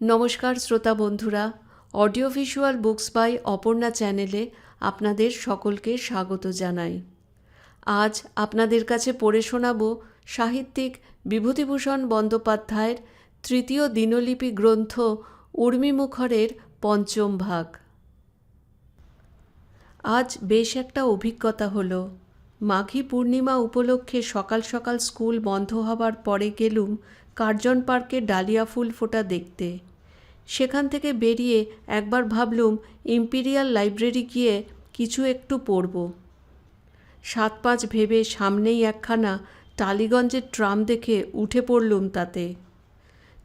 নমস্কার শ্রোতা বন্ধুরা audio visual books by Aparna চ্যানেলে আপনাদের সকলকে স্বাগত জানাই। আজ আপনাদের কাছে পড়ে শোনাব সাহিত্যিক বিভূতিভূষণ বন্দ্যোপাধ্যায়ের তৃতীয় দিনলিপি গ্রন্থ উর্মিমুখরের পঞ্চম ভাগ। আজ বেশ একটা অভিজ্ঞতা হলো। মাঘী পূর্ণিমা উপলক্ষে সকাল সকাল স্কুল বন্ধ হবার পরে গেলুম কার্জন পার্কে ডালিয়া ফুল ফোটা দেখতে। সেখান থেকে বেরিয়ে একবার ভাবলুম ইম্পিরিয়াল লাইব্রেরি গিয়ে কিছু একটু পড়ব। সাত পাঁচ ভেবে সামনেই একখানা টালিগঞ্জের ট্রাম দেখে উঠে পড়লুম তাতে।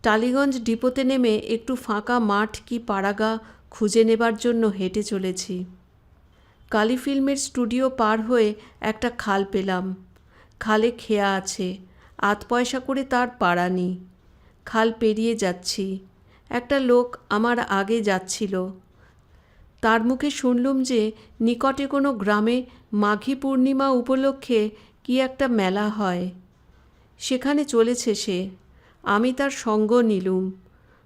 টালিগঞ্জ ডিপোতে নেমে একটু ফাঁকা মাঠ কি পাড়াগা খুঁজে নেবার জন্য হেঁটে চলেছি। কালী ফিল্মের স্টুডিও পার হয়ে একটা খাল পেলাম। খালে খেয়া আছে আধ পয়সা করে তার পাড়া পাড়ানি খাল পেরিয়ে যাচ্ছি। একটা লোক আমার আগে যাচ্ছিল। তার মুখে শুনলুম যে নিকটে কোনো গ্রামে মাঘী পূর্ণিমা উপলক্ষে কি একটা মেলা হয়। সেখানে চলেছে সে। আমি তার সঙ্গ নিলুম।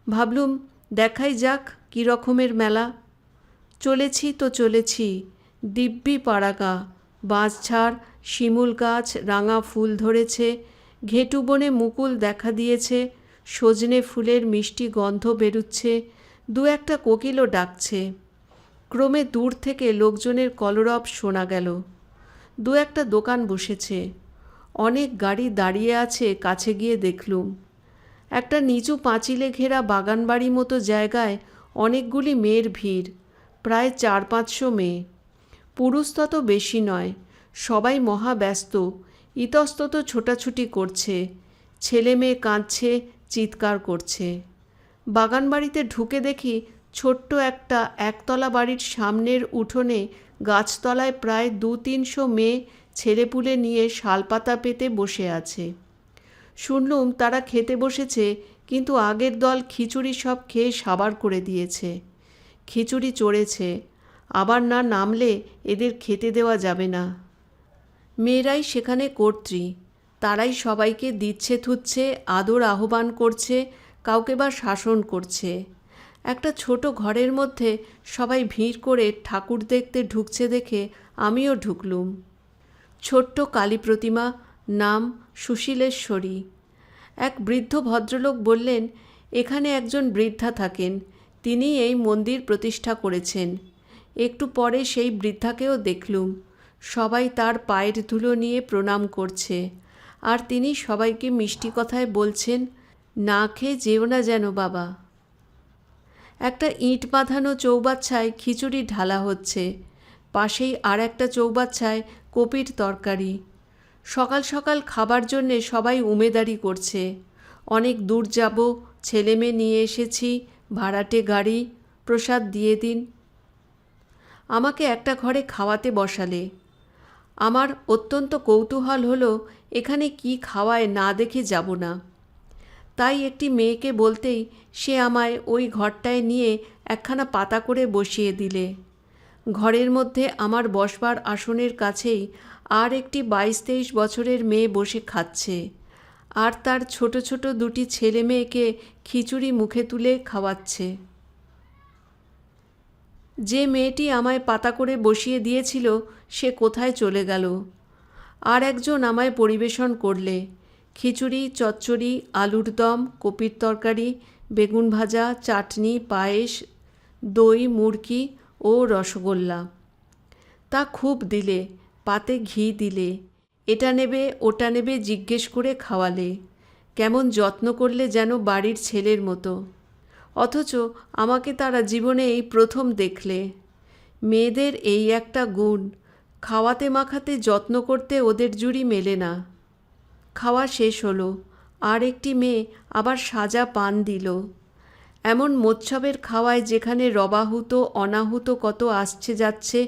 ভাবলুম, দেখাই যাক কী রকমের মেলা। চলেছি তো চলেছি, দিব্যি পাড়াগা, বাঁশঝাড়, শিমুল গাছ, রাঙা ফুল ধরেছে, ঘেটু বনে মুকুল দেখা দিয়েছে সজনে ফুলের মিষ্টি গন্ধ বেরুচ্ছে, দু একটা কোকিলও ডাকছে। ক্রমে দূর থেকে লোকজনের কলরব শোনা গেল। দু একটা দোকান বসেছে। অনেক গাড়ি দাঁড়িয়ে আছে, কাছে গিয়ে দেখলুম। একটা নিচু পাঁচিলে ঘেরা বাগানবাড়ি মতো জায়গায় অনেকগুলি মেয়ের ভিড়, প্রায় চার পাঁচশো মেয়ে। পুরুষ তত বেশি নয়, সবাই মহা ব্যস্ত, ইতস্তত ছোটাছুটি করছে। ছেলে মেয়ে কাঁদছে চিৎকার করছে। বাগানবাড়িতে ঢুকে দেখি ছোট্ট একটা একতলা বাড়ির সামনের উঠোনে গাছতলায় প্রায় দু তিনশো মেয়ে ছেলেপুলে নিয়ে শালপাতা পেতে বসে আছে। শুনলুম তারা খেতে বসেছে, কিন্তু আগের দল খিচুড়ি সব খেয়ে সাবার করে দিয়েছে। খিচুড়ি চড়েছে, আবার না নামলে এদের খেতে দেওয়া যাবে না। মেয়েরাই সেখানে কর্ত্রী। তারাই সবাইকে দিচ্ছে, থুচ্ছে, আদর, আহ্বান করছে, কাউকে বা শাসন করছে। একটা ছোট ঘরের মধ্যে সবাই ভিড় করে ঠাকুর দেখতে ঢুকছে দেখে আমিও ঢুকলুম। ছোট্ট কালী প্রতিমা, নাম সুশীলেশ্বরী। এক বৃদ্ধ ভদ্রলোক বললেন, এখানে একজন বৃদ্ধা থাকেন তিনি এই মন্দির প্রতিষ্ঠা করেছেন। একটু পরে সেই বৃদ্ধাকেও দেখলুম। সবাই তার পায়ের ধুলো নিয়ে প্রণাম করছে। আর তিনি সবাইকে মিষ্টি কথায় বলছেন, না খেয়ে যেও না যেন, বাবা। একটা ইঁট বাঁধানো চৌবাচ্চায় খিচুড়ি ঢালা হচ্ছে। পাশেই আর একটা চৌবাচ্চায় কপির তরকারি। সকাল সকাল খাবার জন্যে সবাই উমেদারি করছে। অনেক দূর যাব, ছেলে মেয়ে নিয়ে এসেছি, ভাড়াটে গাড়ি, প্রসাদ দিয়ে দিন। আমাকে একটা ঘরে খাওয়াতে বসালে। আমার অত্যন্ত কৌতূহল হলো, এখানে কি খাওয়ায় না দেখে যাব না। তাই একটি মেয়েকে বলতেই সে আমায় ওই ঘরটায় নিয়ে একখানা পাতা করে বসিয়ে দিলে। ঘরের মধ্যে আমার বসবার আসনের কাছেই আর একটি বাইশ তেইশ বছরের মেয়ে বসে খাচ্ছে। আর তার ছোট ছোট দুটি ছেলে মেয়েকে খিচুড়ি মুখে তুলে খাওয়াচ্ছে। যে মেয়েটি আমায় পাতা করে বসিয়ে দিয়েছিল, সে কোথায় চলে গেল? আর একজন আমায় পরিবেশন করলে। খিচুড়ি, চচ্চড়ি, আলুর দম, কপির তরকারি, বেগুন ভাজা, চাটনি, পায়েস, দই মুড়কি ও রসগোল্লা। তা খুব দিলে, পাতে ঘি দিলে। এটা নেবে, ওটা নেবে জিজ্ঞেস করে খাওয়ালে। কেমন যত্ন করলে যেন বাড়ির ছেলের মতো। অথচ আমাকে তারা জীবনে এই প্রথম দেখলে। মেয়েদের এই একটা গুণ, খাওয়াতে মাখাতে যত্ন করতে ওদের জুড়ি মেলে না। খাওয়া শেষ হলো, আর একটি মেয়ে আবার সাজা পান দিল। এমন মোচ্ছবের খাওয়ায় যেখানে রবাহুত, অনাহুত কত আসছে যাচ্ছে,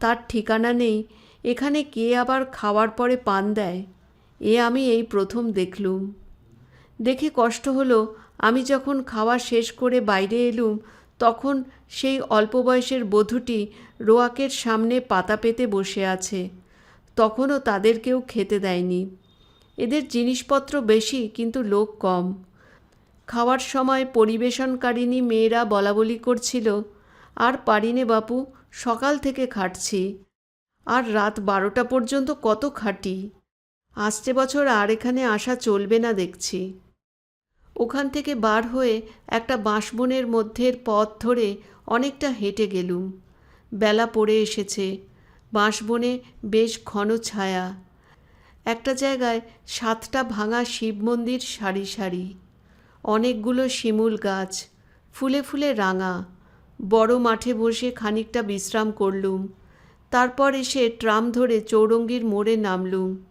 তার ঠিকানা নেই, এখানে কে আবার খাওয়ার পরে পান দেয়? এ আমি এই প্রথম দেখলুম। দেখে কষ্ট হলো আমি যখন খাওয়া শেষ করে বাইরে এলুম, তখন সেই অল্প বয়সের বধূটি রোয়াকের সামনে পাতা পেতে বসে আছে। তখনও তাদেরকেও খেতে দেয়নি। এদের জিনিসপত্র বেশি, কিন্তু লোক কম। খাওয়ার সময় পরিবেশনকারিণী মেয়েরা বলাবলি করছিল, আর পারিনে বাপু, সকাল থেকে খাটছি। আর রাত বারোটা পর্যন্ত কত খাটি? আসছে বছর আর এখানে আসা চলবে না দেখছি। ওখান থেকে বার হয়ে একটা বাঁশবনের মধ্যের পথ ধরে অনেকটা হেঁটে গেলুম। বেলা পড়ে এসেছে। বাঁশবনে বেশ ঘন ছায়া। একটা জায়গায় সাতটা ভাঙা শিব মন্দির সারি সারি। অনেকগুলো শিমুল গাছ, ফুলে ফুলে রাঙা। বড় মাঠে বসে খানিকটা বিশ্রাম করলুম। তারপর এসে ট্রাম ধরে চৌরঙ্গির মোড়ে নামলুম।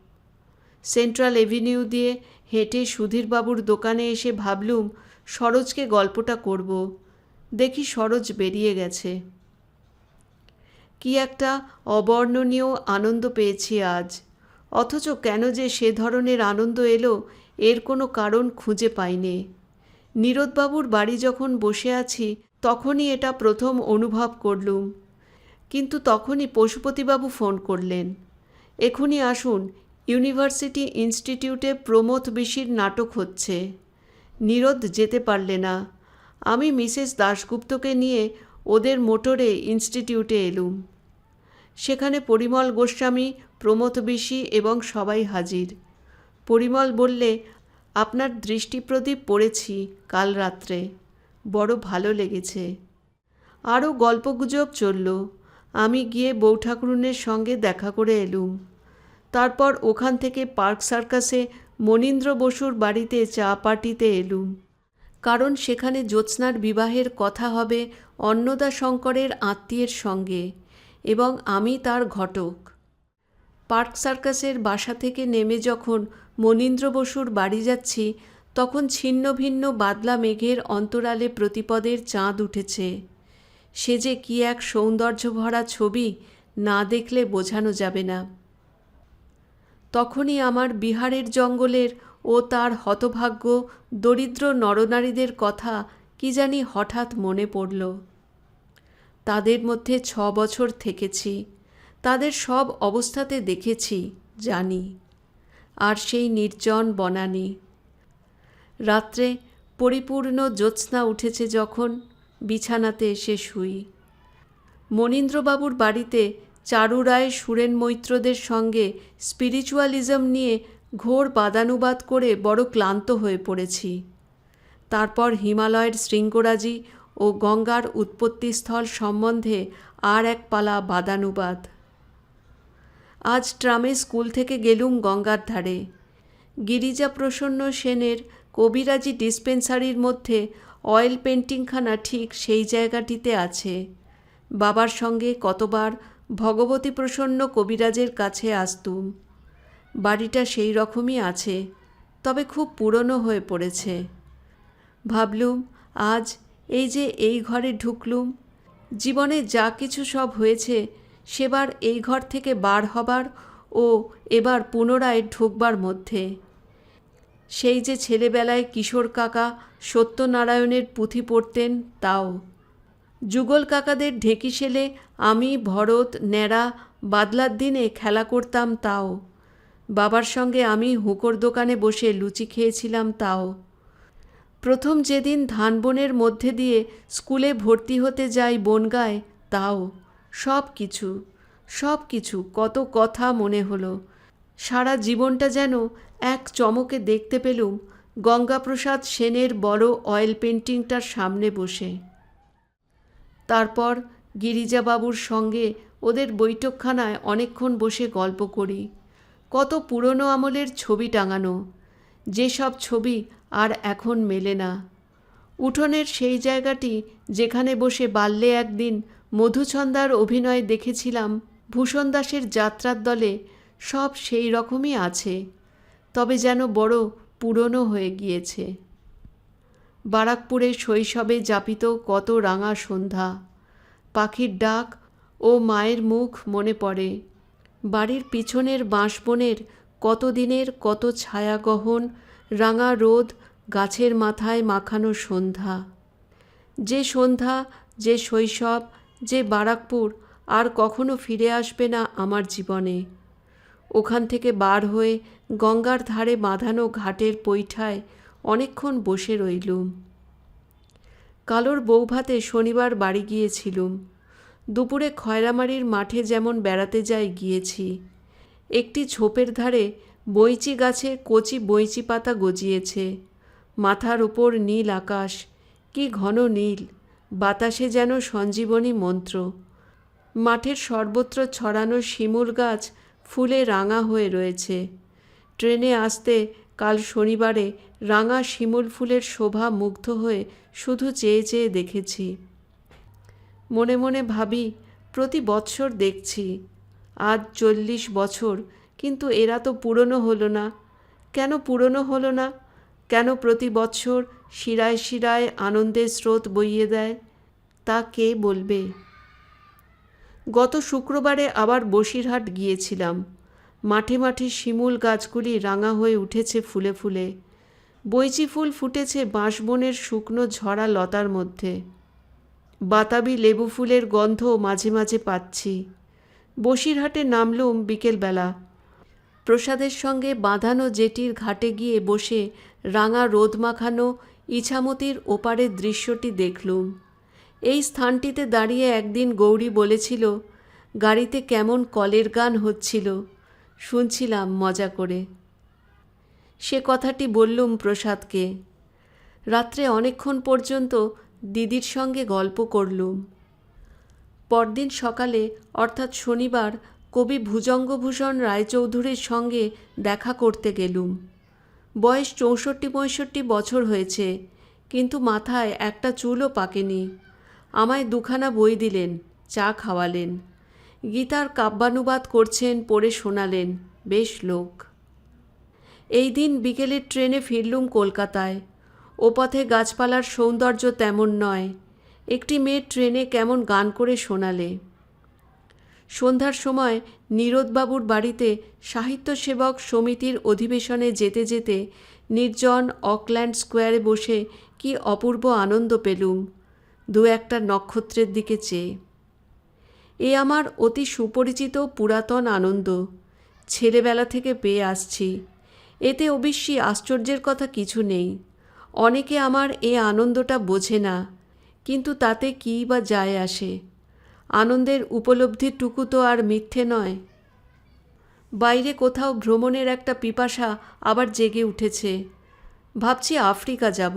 সেন্ট্রাল এভিনিউ দিয়ে হেঁটে সুধীরবাবুর দোকানে এসে ভাবলুম, সরোজকে গল্পটা করব। দেখি সরোজ বেরিয়ে গেছে। কি একটা অবর্ণনীয় আনন্দ পেয়েছি আজ। অথচ কেন যে সে ধরনের আনন্দ এলো, এর কোনো কারণ খুঁজে পাইনি। নীরদবাবুর বাড়ি যখন বসে আছি, তখনই এটা প্রথম অনুভব করলুম। কিন্তু তখনই পশুপতিবাবু ফোন করলেন। এখনই আসুন ইউনিভার্সিটি ইনস্টিটিউটে প্রমোদ বিশির নাটক হচ্ছে। নীরদ যেতে পারলে না। আমি মিসেস দাশগুপ্তকে নিয়ে ওদের মোটরে ইনস্টিটিউটে এলুম। সেখানে পরিমল গোস্বামী, প্রমোদ বিশি এবং সবাই হাজির। পরিমল বললে, আপনার দৃষ্টিপ্রদীপ পড়েছি কাল রাত্রে। বড় ভালো লেগেছে। আরও গল্পগুজব চলল। আমি গিয়ে বউ ঠাকুরুনের সঙ্গে দেখা করে এলুম। তারপর ওখান থেকে পার্ক সার্কাসে মনীন্দ্র বসুর বাড়িতে চা পার্টিতে এলুম। কারণ সেখানে জ্যোৎস্নার বিবাহের কথা হবে অন্নদা শঙ্করের আত্মীয়ের সঙ্গে এবং আমি তার ঘটক। পার্ক সার্কাসের বাসা থেকে নেমে যখন মনীন্দ্র বসুর বাড়ি যাচ্ছি, তখন ছিন্ন ভিন্ন বাদলা মেঘের অন্তরালে প্রতিপদের চাঁদ উঠেছে। সে যে কি এক সৌন্দর্য ভরা ছবি না দেখলে বোঝানো যাবে না। তখনই আমার বিহারের জঙ্গলের ও তার হতভাগ্য দরিদ্র নরনারীদের কথা কি জানি হঠাৎ মনে পড়ল। তাদের মধ্যে ছ বছর থেকেছি, তাদের সব অবস্থাতে দেখেছি, জানি। আর সেই নির্জন বনানি। রাত্রে পরিপূর্ণ জ্যোৎস্না উঠেছে যখন বিছানাতে এসে শুই। মনীন্দ্রবাবুর বাড়িতে চারু রায় সুরেন মৈত্রদের সঙ্গে স্পিরিচুয়ালিজম নিয়ে ঘোর বাদানুবাদ করে বড় ক্লান্ত হয়ে পড়েছি। তারপর হিমালয়ের শৃঙ্গরাজি ও গঙ্গার উৎপত্তিস্থল সম্বন্ধে আর এক পালা বাদানুবাদ। আজ ট্রামে স্কুল থেকে গেলুম গঙ্গার ধারে। গিরিজা প্রসন্ন সেনের কবিরাজি ডিসপেন্সারির মধ্যে অয়েল পেন্টিংখানা ঠিক সেই জায়গাটিতে আছে। বাবার সঙ্গে কতবার ভগবতী প্রসন্ন কবিরাজের কাছে আসতুম বাড়িটা সেই রকমই আছে, তবে খুব পুরনো হয়ে পড়েছে। ভাবলুম, আজ এই যে এই ঘরে ঢুকলুম, জীবনে যা কিছু সব হয়েছে, সেবার এই ঘর থেকে বার হবার ও এবার পুনরায় ঢুকবার মধ্যে। সেই যে ছেলেবেলায় কিশোর কাকা সত্যনারায়ণের পুঁথি পড়তেন, তাও যুগল কাকাদের ঢেকি সেলে আমি, ভরত, ন্যাড়া, বাদলার দিনে খেলা করতাম তাও। বাবার সঙ্গে আমি হুঁকোর দোকানে বসে লুচি খেয়েছিলাম তাও। প্রথম যেদিন ধানবনের মধ্যে দিয়ে স্কুলে ভর্তি হতে যাই বনগায়, তাও। সব কিছু সব কিছু, কত কথা মনে হলো। সারা জীবনটা যেন এক চমকে দেখতে পেলুম গঙ্গাপ্রসাদ সেনের বড় অয়েল পেন্টিংটার সামনে বসে। তারপর গিরিজাবাবুর সঙ্গে ওদের বৈঠকখানায় অনেকক্ষণ বসে গল্প করি। কত পুরনো আমলের ছবি টাঙানো, যেসব ছবি আর এখন মেলে না। উঠোনের সেই জায়গাটি যেখানে বসে বাল্যে একদিন মধুছন্দার অভিনয় দেখেছিলাম, ভূষণ দাসের যাত্রার দলে সব সেই রকমই আছে, তবে যেন বড় পুরনো হয়ে গিয়েছে। বারাকপুরে শৈশবে যাপিত কত রাঙা সন্ধ্যা। পাখির ডাক ও মায়ের মুখ মনে পড়ে। বাড়ির পিছনের বাঁশবনের কত দিনের কত ছায়াগহন রাঙা রোদ গাছের মাথায় মাখানো সন্ধ্যা। যে সন্ধ্যা, যে শৈশব, যে বারাকপুর আর কখনো ফিরে আসবে না আমার জীবনে। ওখান থেকে বার হয়ে গঙ্গার ধারে বাঁধানো ঘাটের পৈঠায় অনেকক্ষণ বসে রইলুম। কালোর বৌভাতে শনিবার বাড়ি গিয়েছিলুম। দুপুরে খয়রামারির মাঠে যেমন বেড়াতে যাই গিয়েছি, একটি ঝোপের ধারে বইচি গাছে কচি বইচি পাতা গজিয়েছে। মাথার উপর নীল আকাশ, কি ঘন নীল, বাতাসে যেন সঞ্জীবনী মন্ত্র। মাঠের সর্বত্র ছড়ানো শিমুল গাছ ফুলে রাঙা হয়ে রয়েছে। ট্রেনে আসতে কাল শনিবারে রাঙা শিমুল ফুলের শোভা মুগ্ধ হয়ে শুধু চেয়ে চেয়ে দেখেছি। মনে মনে ভাবি, প্রতি বৎসর দেখছি। আজ চল্লিশ বছর, কিন্তু এরা তো পুরনো হলো না। কেন পুরনো হলো না? কেন প্রতি বৎসর শিরায় শিরায় আনন্দের স্রোত বইয়ে দেয়? তা কে বলবে? গত শুক্রবারে আবার বসিরহাট গিয়েছিলাম। মাঠে মাঠে শিমুল গাছগুলি রাঙা হয়ে উঠেছে ফুলে ফুলে। বৈচি ফুল ফুটেছে বাঁশবনের শুকনো ঝরা লতার মধ্যে। বাতাবি লেবু ফুলের গন্ধ মাঝে মাঝে পাচ্ছি। বসিরহাটে নামলুম বিকেলবেলা। প্রসাদের সঙ্গে বাঁধানো জেটির ঘাটে গিয়ে বসে রাঙা রোদ মাখানো ইছামতির ওপারের দৃশ্যটি দেখলুম। এই স্থানটিতে দাঁড়িয়ে একদিন গৌরী বলেছিল, গাড়িতে কেমন কলের গান হচ্ছিল। শুনছিলাম মজা করে। সে কথাটি বললুম প্রসাদকে। রাত্রে অনেকক্ষণ পর্যন্ত দিদির সঙ্গে গল্প করলুম। পরদিন সকালে, অর্থাৎ শনিবার, কবি ভুজঙ্গভূষণ রায়চৌধুরীর সঙ্গে দেখা করতে গেলুম। বয়স চৌষট্টি পঁয়ষট্টি বছর হয়েছে, কিন্তু মাথায় একটা চুলও পাকেনি। আমায় দুখানা বই দিলেন, চা খাওয়ালেন। গীতার কাব্যানুবাদ করছেন পড়ে শোনালেন, বেশ লোক। এই দিন বিকেলের ট্রেনে ফিরলুম কলকাতায়। ও পথে গাছপালার সৌন্দর্য তেমন নয়। একটি মেয়ে ট্রেনে কেমন গান করে শোনালে। সন্ধ্যার সময় নীরদবাবুর বাড়িতে সাহিত্য সেবক সমিতির অধিবেশনে যেতে যেতে নির্জন অকল্যান্ড স্কোয়ারে বসে কি অপূর্ব আনন্দ পেলুম, দু একটা নক্ষত্রের দিকে চেয়ে। এ আমার অতি সুপরিচিত পুরাতন আনন্দ। ছেলেবেলা থেকে পেয়ে আসছি। এতে অবশ্যই আশ্চর্যের কথা কিছু নেই। অনেকে আমার এ আনন্দটা বোঝে না, কিন্তু তাতে কী বা যায় আসে। আনন্দের উপলব্ধিটুকু তো আর মিথ্যে নয়। বাইরে কোথাও ভ্রমণের একটা পিপাসা আবার জেগে উঠেছে। ভাবছি আফ্রিকা যাব।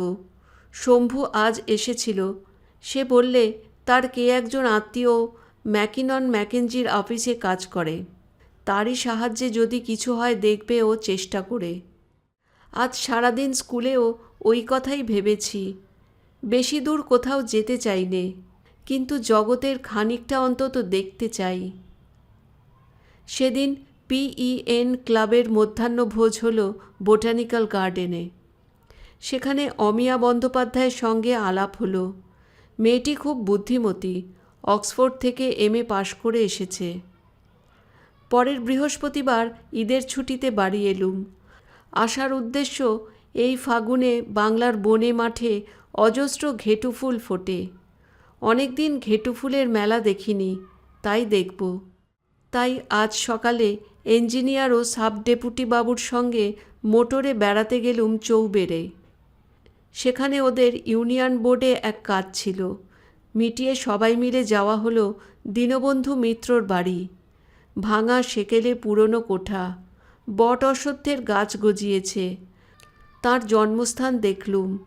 শম্ভু আজ এসেছিল। সে বললে, তার কে একজন আত্মীয়? ম্যাকিনন ম্যাকেঞ্জির অফিসে কাজ করে। তারই সাহায্যে যদি কিছু হয় দেখবে ও চেষ্টা করে। আজ সারাদিন স্কুলেও ওই কথাই ভেবেছি, বেশি দূর কোথাও যেতে চাইনে কিন্তু জগতের খানিকটা অন্তত দেখতে চাই। সেদিন পিইএন ক্লাবের মধ্যাহ্নভোজ হল বোটানিক্যাল গার্ডেনে। সেখানে অমিয়া বন্দ্যোপাধ্যায়ের সঙ্গে আলাপ হলো। মেয়েটি খুব বুদ্ধিমতী, অক্সফোর্ড থেকে এম এ পাশ করে এসেছে। পরের বৃহস্পতিবার ঈদের ছুটিতে বাড়ি এলুম। আসার উদ্দেশ্য এই ফাগুনে বাংলার বনে মাঠে অজস্র ঘেটু ফুল ফোটে। অনেক দিন ঘেটু ফুলের মেলা দেখিনি, তাই দেখব। তাই আজ সকালে ইঞ্জিনিয়ার ও সাব ডেপুটি বাবুর সঙ্গে মোটরে বেড়াতে গেলুম চৌবেড়ে। সেখানে ওদের ইউনিয়ন বোর্ডে এক কাজ ছিল। মিটিয়ে সবাই মিলে যাওয়া হলো দীনবন্ধু মিত্রর বাড়ি। ভাঙা সেকেলে পুরনো কোঠা। বট অশ্বত্থের গাছ গজিয়েছে। তার জন্মস্থান দেখলুম।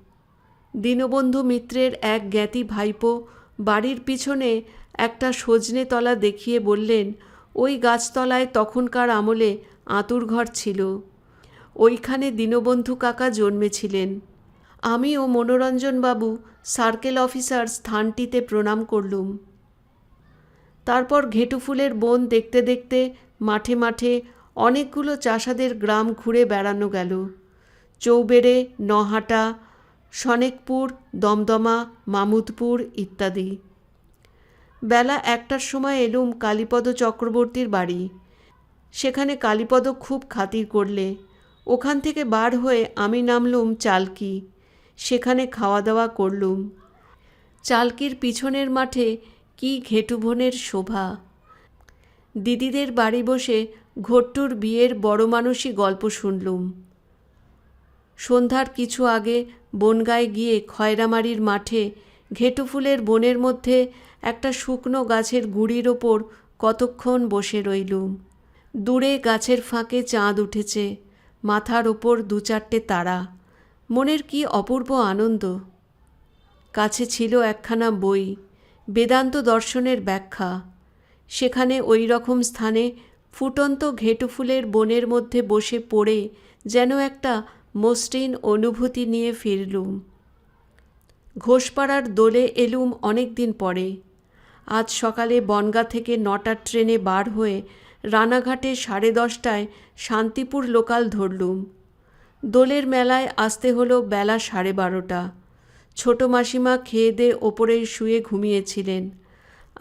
দীনবন্ধু মিত্রের এক জ্ঞাতি ভাইপো বাড়ির পিছনে একটা সজনে তলা দেখিয়ে বললেন, ওই গাছতলায় তখনকার আমলে আঁতুর ঘর ছিল। ওইখানে দীনবন্ধু কাকা জন্মেছিলেন। আমি ও মনোরঞ্জনবাবু সার্কেল অফিসার স্থানটিতে প্রণাম করলুম। তারপর ঘেটু ফুলের বন দেখতে দেখতে মাঠে মাঠে অনেকগুলো চাষাদের গ্রাম ঘুরে বেড়ানো গেল। চৌবেড়ে, নহাটা, সনেকপুর, দমদমা, মামুদপুর ইত্যাদি। বেলা একটার সময় এলুম কালীপদ চক্রবর্তীর বাড়ি। সেখানে কালীপদ খুব খাতির করলে। ওখান থেকে বার হয়ে আমি নামলুম চালকি। সেখানে খাওয়া দাওয়া করলুম। চালকির পিছনের মাঠে কি ঘেটুভনের শোভা? দিদিদের বাড়ি বসে ঘট্টুর বিয়ের বড় মানুষই গল্প শুনলুম। সন্ধ্যার কিছু আগে বনগায় গিয়ে খয়রামারির মাঠে ঘেটুফুলের বনের মধ্যে একটা শুকনো গাছের গুঁড়ির ওপর কতক্ষণ বসে রইলুম। দূরে গাছের ফাঁকে চাঁদ উঠেছে, মাথার ওপর দু চারটে তারা। মনের কি অপূর্ব আনন্দ? কাছে ছিল একখানা বই বেদান্ত দর্শনের ব্যাখ্যা। সেখানে ওই রকম স্থানে ফুটন্ত ঘেটুফুলের বনের মধ্যে বসে পড়ে যেন একটা মসৃণ অনুভূতি নিয়ে ফিরলুম। ঘোষপাড়ার দোলে এলুম অনেক দিন পরে। আজ সকালে বনগা থেকে নটার ট্রেনে বার হয়ে রানাঘাটে সাড়ে দশটায় শান্তিপুর লোকাল ধরলুম। দোলের মেলায় আসতে হলো বেলা সাড়ে বারোটা। ছোট মাসিমা খেয়ে দে ওপরে শুয়ে ঘুমিয়েছিলেন।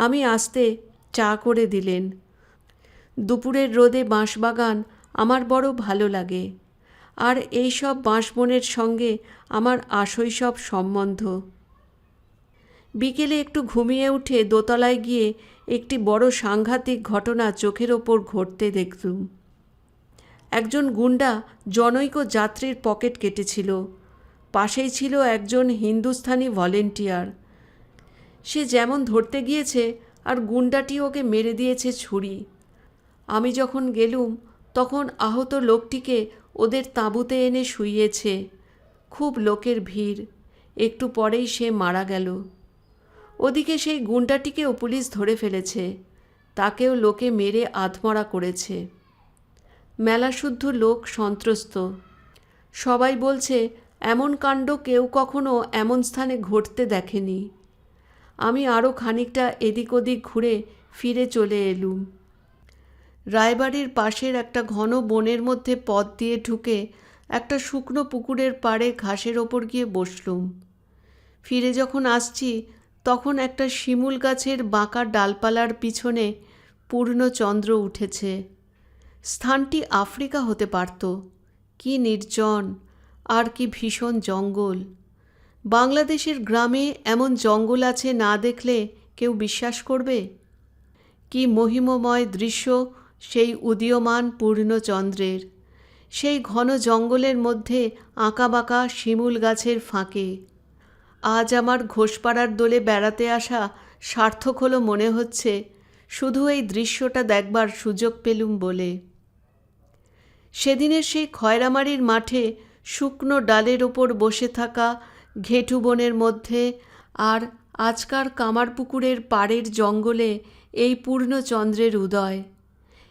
আমি আসতে চা করে দিলেন। দুপুরের রোদে বাঁশবাগান আমার বড় ভালো লাগে। আর এই সব বাঁশবনের সঙ্গে আমার আশৈশব সম্বন্ধ। বিকেলে একটু ঘুমিয়ে উঠে দোতলায় গিয়ে একটি বড় সাংঘাতিক ঘটনা চোখের ওপর ঘটতে দেখতুম একজন গুন্ডা জনৈক যাত্রীর পকেট কেটেছিল। পাশেই ছিল একজন হিন্দুস্থানি ভলেন্টিয়ার। সে যেমন ধরতে গিয়েছে আর গুন্ডাটি ওকে মেরে দিয়েছে ছুরি। আমি যখন গেলুম, তখন আহত লোকটিকে ওদের তাঁবুতে এনে শুইয়েছে। খুব লোকের ভিড়। একটু পরেই সে মারা গেল। ওদিকে সেই গুন্ডাটিকেও পুলিশ ধরে ফেলেছে। তাকেও লোকে মেরে আধমরা করেছে। মেলাশুদ্ধ লোক সন্ত্রস্ত। সবাই বলছে এমন কাণ্ড কেউ কখনো এমন স্থানে ঘটতে দেখেনি। আমি আরও খানিকটা এদিক ওদিক ঘুরে ফিরে চলে এলুম। রায়বাড়ির পাশের একটা ঘন বনের মধ্যে পথ দিয়ে ঢুকে একটা শুকনো পুকুরের পাড়ে ঘাসের ওপর গিয়ে বসলুম। ফিরে যখন আসছি, তখন একটা শিমুল গাছের বাঁকা ডালপালার পিছনে পূর্ণ চন্দ্র উঠেছে। স্থানটি আফ্রিকা হতে পারত। কি নির্জন আর কি ভীষণ জঙ্গল। বাংলাদেশের গ্রামে এমন জঙ্গল আছে না দেখলে কেউ বিশ্বাস করবে? কি মহিমময় দৃশ্য সেই উদীয়মান পূর্ণচন্দ্রের। সেই ঘন জঙ্গলের মধ্যে আঁকাবাঁকা শিমুল গাছের ফাঁকে। আজ আমার ঘোষপাড়ার দোলে বেড়াতে আসা সার্থক হলো মনে হচ্ছে, শুধু এই দৃশ্যটা দেখবার সুযোগ পেলুম বলে। সেদিনের সেই খয়রামারির মাঠে শুকনো ডালের ওপর বসে থাকা ঘেঁটু বনের মধ্যে আর আজকার কামারপুকুরের পাড়ের জঙ্গলে এই পূর্ণচন্দ্রের উদয়।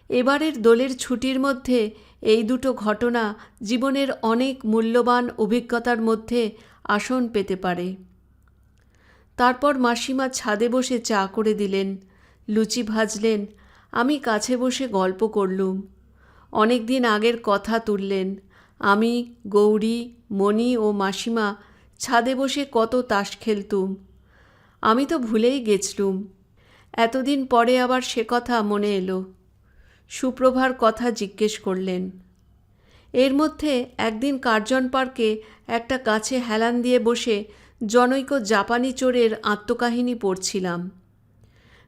এবারের দোলের ছুটির মধ্যে এই দুটো ঘটনা জীবনের অনেক মূল্যবান অভিজ্ঞতার মধ্যে আসন পেতে পারে। তারপর মাসিমা ছাদে বসে চা করে দিলেন, লুচি ভাজলেন, আমি কাছে বসে গল্প করলুম। অনেক দিন আগের কথা তুললেন আমি, গৌরী, মণি ও মাসিমা ছাদে বসে কত তাস খেলতুম। আমি তো ভুলেই গেছলুম। এতদিন পরে আবার সে কথা মনে এলো। সুপ্রভার কথা জিজ্ঞেস করলেন। এর মধ্যে একদিন কার্জন পার্কে একটা গাছে হেলান দিয়ে বসে জনৈক জাপানি চোরের আত্মকাহিনী পড়ছিলাম।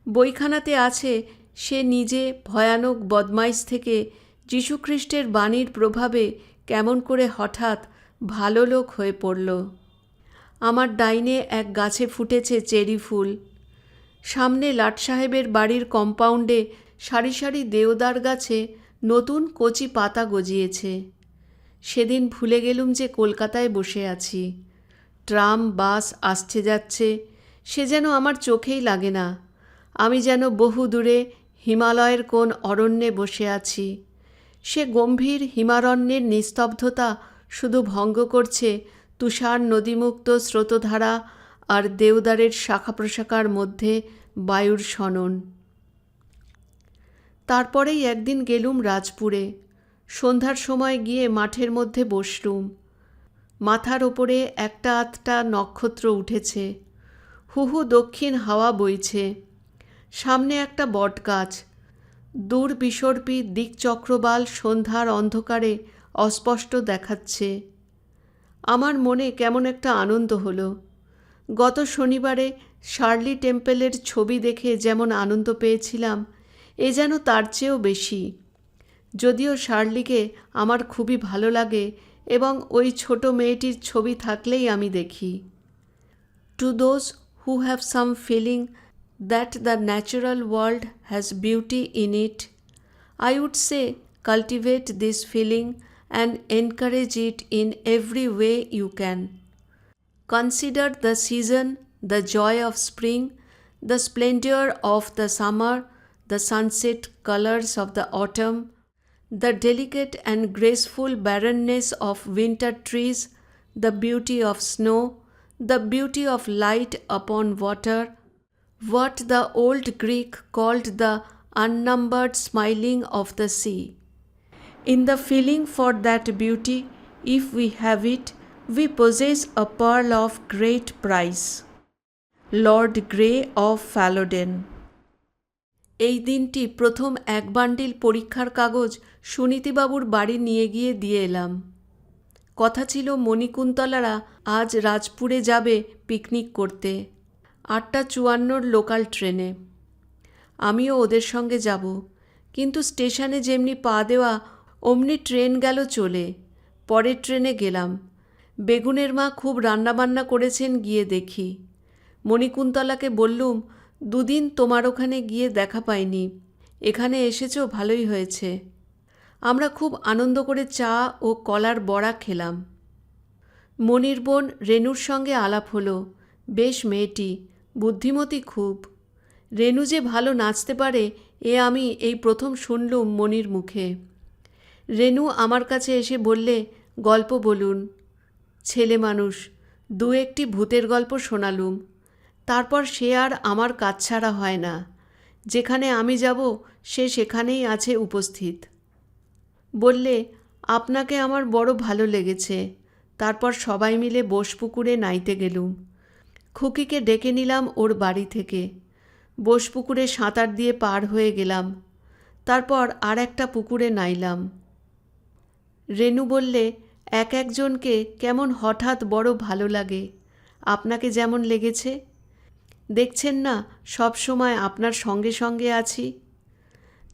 বইখানাতে আছে, সে নিজে ভয়ানক বদমাইশ থেকে যীশুখ্রিস্টের বাণীর প্রভাবে কেমন করে হঠাৎ ভালো লোক হয়ে পড়ল। আমার ডাইনে এক গাছে ফুটেছে চেরি ফুল। সামনে লাট সাহেবের বাড়ির কম্পাউন্ডে সারি সারি দেওদার গাছে নতুন কচি পাতা গজিয়েছে। সেদিন ভুলে গেলুম যে কলকাতায় বসে আছি। ট্রাম, বাস আসছে যাচ্ছে, সে যেন আমার চোখেই লাগে না। আমি যেন বহু দূরে হিমালয়ের কোন অরণ্যে বসে আছি। সে গম্ভীর হিমারণ্যের নিস্তব্ধতা শুধু ভঙ্গ করছে তুষার নদীমুক্ত স্রোতধারা আর দেওদারের শাখা প্রশাখার মধ্যে বায়ুর সনন। তারপরেই একদিন গেলুম রাজপুরে। সন্ধ্যার সময় গিয়ে মাঠের মধ্যে বসলুম। মাথার ওপরে একটা আধটা নক্ষত্র উঠেছে। হুহু দক্ষিণ হাওয়া বইছে। সামনে একটা বটগাছ। দূর বিসর্পী দিকচক্রবাল সন্ধ্যার অন্ধকারে অস্পষ্ট দেখাচ্ছে। আমার মনে কেমন একটা আনন্দ হলো। গত শনিবারে শার্লি টেম্পেলের ছবি দেখে যেমন আনন্দ পেয়েছিলাম, এ যেন তার চেয়েও বেশি। যদিও শার্লিকে আমার খুবই ভালো লাগে এবং ওই ছোট মেয়েটির ছবি থাকলেই আমি দেখি। To those who have some feeling that the natural world has beauty in it, I would say cultivate this feeling and encourage it in every way you can. Consider the season, the joy of spring, the splendor of the summer, the sunset colors of the autumn, the delicate and graceful barrenness of winter trees, the beauty of snow, the beauty of light upon water, what the old Greek called the unnumbered smiling of the sea. In the feeling for that beauty, if we have it, we possess a pearl of great price. Lord Grey of Fallodon এই দিনটি প্রথম এক bundle পরীক্ষার কাগজ সুনীতিবাবুর বাড়ি নিয়ে গিয়ে দিয়ে এলাম কথা ছিল মণিকুন্তলারা আজ রাজপুরে যাবে পিকনিক করতে আটটা চুয়ান্নর লোকাল ট্রেনে। আমিও ওদের সঙ্গে যাব, কিন্তু স্টেশনে যেমনি পা দেওয়া, অমনি ট্রেন গেল চলে। পরের ট্রেনে গেলাম। বেগুনের মা খুব রান্নাবান্না করেছেন গিয়ে দেখি। মণিকুন্তলাকে বললুম, দুদিন তোমার ওখানে গিয়ে দেখা পাইনি। এখানে এসেছ, ভালোই হয়েছে। আমরা খুব আনন্দ করে চা ও কলার বড়া খেলাম। মনির বোন রেনুর সঙ্গে আলাপ হলো। বেশ মেয়েটি, বুদ্ধিমতী খুব। রেনু যে ভালো নাচতে পারে, এ আমি এই প্রথম শুনলুম মনির মুখে। রেনু আমার কাছে এসে বললে, গল্প বলুন। ছেলে মানুষ, দু একটি ভূতের গল্প শোনালুম। তারপর সে আর আমার কাজ ছাড়া হয় না। যেখানে আমি যাব, সে সেখানেই আছে উপস্থিত। বললে, আপনাকে আমার বড় ভালো লেগেছে। তারপর সবাই মিলে বোসপুকুরে নাইতে গেলুম। খুকিকে ডেকে নিলাম ওর বাড়ি থেকে। বোসপুকুরে সাঁতার দিয়ে পার হয়ে গেলাম। তারপর আর একটা পুকুরে নাইলাম। রেনু বললে, এক একজনকে কেমন হঠাৎ বড় ভালো লাগে? আপনাকে যেমন লেগেছে? দেখছেন না, সব সময় আপনার সঙ্গে সঙ্গে আছি?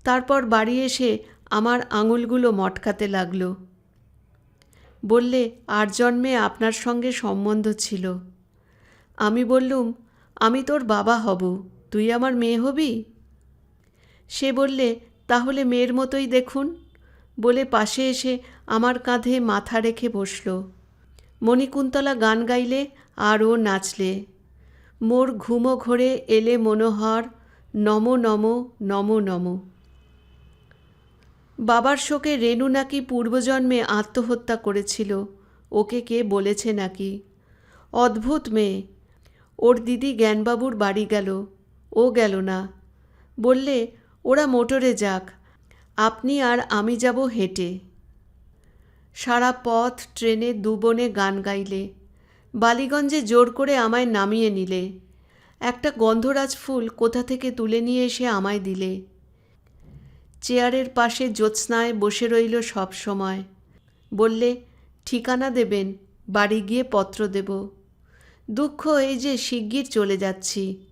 তারপর বাড়ি এসে আমার আঙুলগুলো মটকাতে লাগল। বললে, আর জন্মে আপনার সঙ্গে সম্বন্ধ ছিল। আমি বললুম, আমি তোর বাবা হব, তুই আমার মেয়ে হবি? সে বললে, তাহলে মেয়ের মতোই দেখুন। বলে পাশে এসে আমার কাঁধে মাথা রেখে বসল। মণিকুন্তলা গান গাইলে আর ও নাচলে। মোর ঘুমো ঘোরে এলে মনোহর, নম নম নম নম। বাবার শোকে রেনু নাকি পূর্বজন্মে আত্মহত্যা করেছিল, ওকে কে বলেছে নাকি? অদ্ভুত মেয়ে। ওর দিদি জ্ঞানবাবুর বাড়ি গেল। ও গেল না। বললে, ওরা মোটরে যাক, আপনি আর আমি যাব হেঁটে। সারা পথ ট্রেনে দুবনে গান গাইলে, বালিগঞ্জে জোর করে আমায় নামিয়ে নিলে। একটা গন্ধরাজ ফুল কোথা থেকে তুলে নিয়ে এসে আমায় দিলে। চেয়ারের পাশে জ্যোৎস্নায় বসে রইল সব সময়। বললে, ঠিকানা দেবেন, বাড়ি গিয়ে পত্র দেব। দুঃখ এই যে শিগগির চলে যাচ্ছি।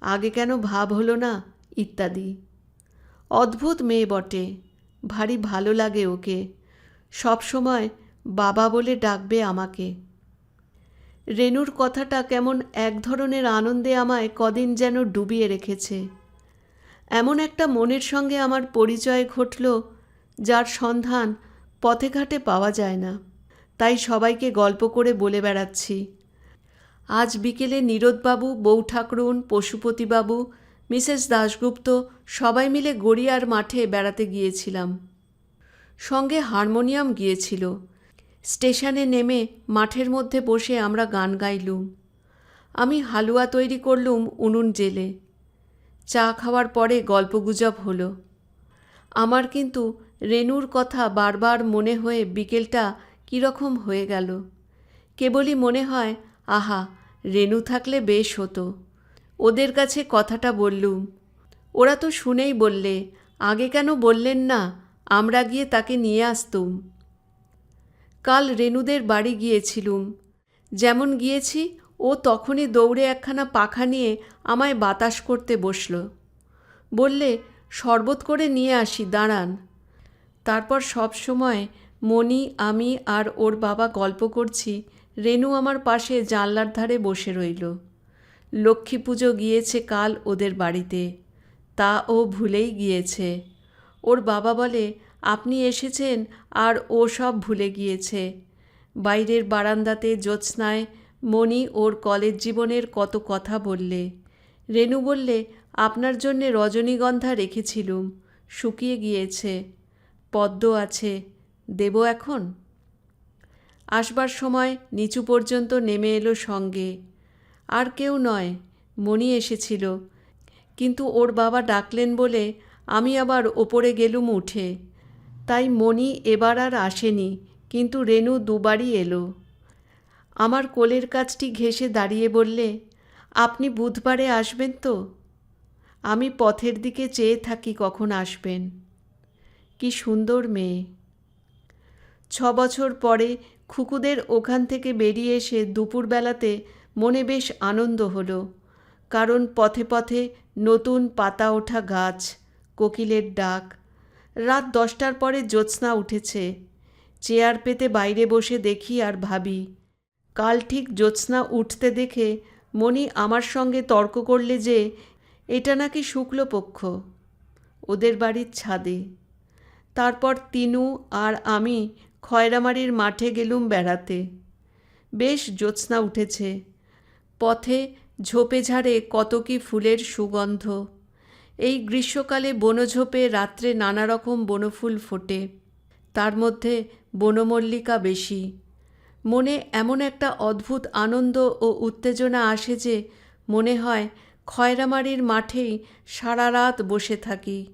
আগে কেন ভাব হলো না? ইত্যাদি। অদ্ভুত মেয়ে বটে। ভারী ভালো লাগে ওকে। সব সময় বাবা বলে ডাকবে আমাকে। রেনুর কথাটা কেমন এক ধরনের আনন্দে আমায় কদিন যেন ডুবিয়ে রেখেছে। এমন একটা মনের সঙ্গে আমার পরিচয় ঘটল যার সন্ধান পথে ঘাটে পাওয়া যায় না। তাই সবাইকে গল্প করে বলে বেড়াচ্ছি। আজ বিকেলে নীরদবাবু বউ ঠাকরুন, পশুপতিবাবু, মিসেস দাশগুপ্ত সবাই মিলে গড়িয়ার মাঠে বেড়াতে গিয়েছিলাম। সঙ্গে হারমোনিয়াম গিয়েছিল। স্টেশনে নেমে মাঠের মধ্যে বসে আমরা গান গাইলুম। আমি হালুয়া তৈরি করলুম উনুন জেলে। চা খাওয়ার পরে গল্পগুজব হলো। আমার কিন্তু রেনুর কথা বারবার মনে হয়ে বিকেলটা কীরকম হয়ে গেল। কেবলই মনে হয় আহা, রেনু থাকলে বেশ হতো। ওদের কাছে কথাটা বললুম। ওরা তো শুনেই বললে, আগে কেন বললেন না? আমরা গিয়ে তাকে নিয়ে আসতুম। কাল রেনুদের বাড়ি গিয়েছিলুম। যেমন গিয়েছি, ও তখনই দৌড়ে একখানা পাখা নিয়ে আমায় বাতাস করতে বসল। বললে, শরবত করে নিয়ে আসি, দাঁড়ান। তারপর সব সময় মণি, আমি আর ওর বাবা গল্প করছি রেনু আমার পাশে জানলার ধারে বসে রইল। লক্ষ্মী পুজো গিয়েছে কাল ওদের বাড়িতে। তা ও ভুলেই গিয়েছে। ওর বাবা বলে, আপনি এসেছেন আর ও সব ভুলে গিয়েছে। বাইরের বারান্দাতে জ্যোৎস্নায় মণি ওর কলেজ জীবনের কত কথা বললে। রেনু বললে, আপনার জন্যে রজনীগন্ধা রেখেছিলুম, শুকিয়ে গিয়েছে। পদ্ম আছে, দেব এখন? আসবার সময় নিচু পর্যন্ত নেমে এলো সঙ্গে। আর কেউ নয়, মণি এসেছিল। কিন্তু ওর বাবা ডাকলেন বলে আমি আবার ওপরে গেলুম উঠে। তাই মণি এবার আর আসেনি, কিন্তু রেনু দুবারই এলো। আমার কোলের কাজটি ঘেঁষে দাঁড়িয়ে বললে, আপনি বুধবারে আসবেন তো? আমি পথের দিকে চেয়ে থাকি কখন আসবেন। কি সুন্দর মেয়ে। ছ বছর পরে খুকুদের ওখান থেকে বেরিয়ে এসে দুপুরবেলাতে মনে বেশ আনন্দ হলো। কারণ পথে পথে নতুন পাতা ওঠা গাছ, কোকিলের ডাক, রাত দশটার পরে জ্যোৎস্না উঠেছে। চেয়ার পেতে বাইরে বসে দেখি আর ভাবি, কাল ঠিক জ্যোৎস্না উঠতে দেখে মণি আমার সঙ্গে তর্ক করলে যে এটা নাকি শুক্লপক্ষ, ওদের বাড়ির ছাদে। তারপর তিনু আর আমি খয়রামারির মাঠে গেলুম বেড়াতে। বেশ জ্যোৎস্না উঠেছে। পথে ঝোপে ঝাড়ে কত কি ফুলের সুগন্ধ। এই গ্রীষ্মকালে বনঝোপে রাত্রে নানা রকম বনফুল ফোটে। তার মধ্যে বনমল্লিকা বেশি। মনে এমন একটা অদ্ভুত আনন্দ ও উত্তেজনা আসে যে মনে হয় খয়রামারির মাঠেই সারা রাত বসে থাকি।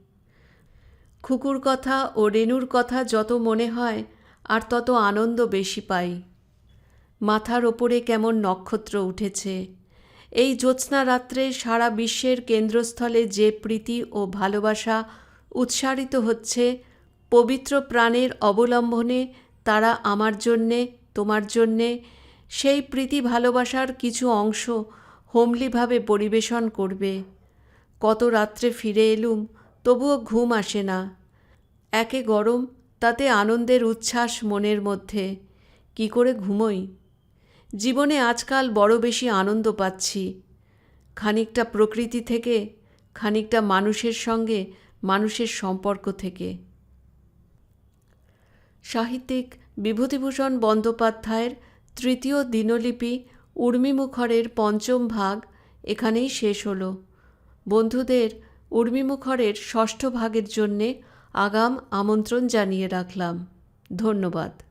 খুকুর কথা ও রেনুর কথা যত মনে হয় আর তত আনন্দ বেশি পাই। মাথার ওপরে কেমন নক্ষত্র উঠেছে। এই জ্যোৎস্না রাত্রে সারা বিশ্বের কেন্দ্রস্থলে যে প্রীতি ও ভালোবাসা উৎসারিত হচ্ছে, পবিত্র প্রাণের অবলম্বনে তারা আমার জন্যে, তোমার জন্যে সেই প্রীতি ভালোবাসার কিছু অংশ হোমলিভাবে পরিবেশন করবে। কত রাত্রে ফিরে এলুম, তবুও ঘুম আসে না। একে গরম তাতে আনন্দের উচ্ছ্বাস মনের মধ্যে। কি করে ঘুমোই? জীবনে আজকাল বড় বেশি আনন্দ পাচ্ছি। খানিকটা প্রকৃতি থেকে, খানিকটা মানুষের সঙ্গে, মানুষের সম্পর্ক থেকে। সাহিত্যিক বিভূতিভূষণ বন্দ্যোপাধ্যায়ের তৃতীয় দিনলিপি উর্মিমুখরের পঞ্চম ভাগ এখানেই শেষ হলো। বন্ধুদের উর্মিমুখরের ষষ্ঠ ভাগের জন্যে আগাম আমন্ত্রণ জানিয়ে রাখলাম। ধন্যবাদ।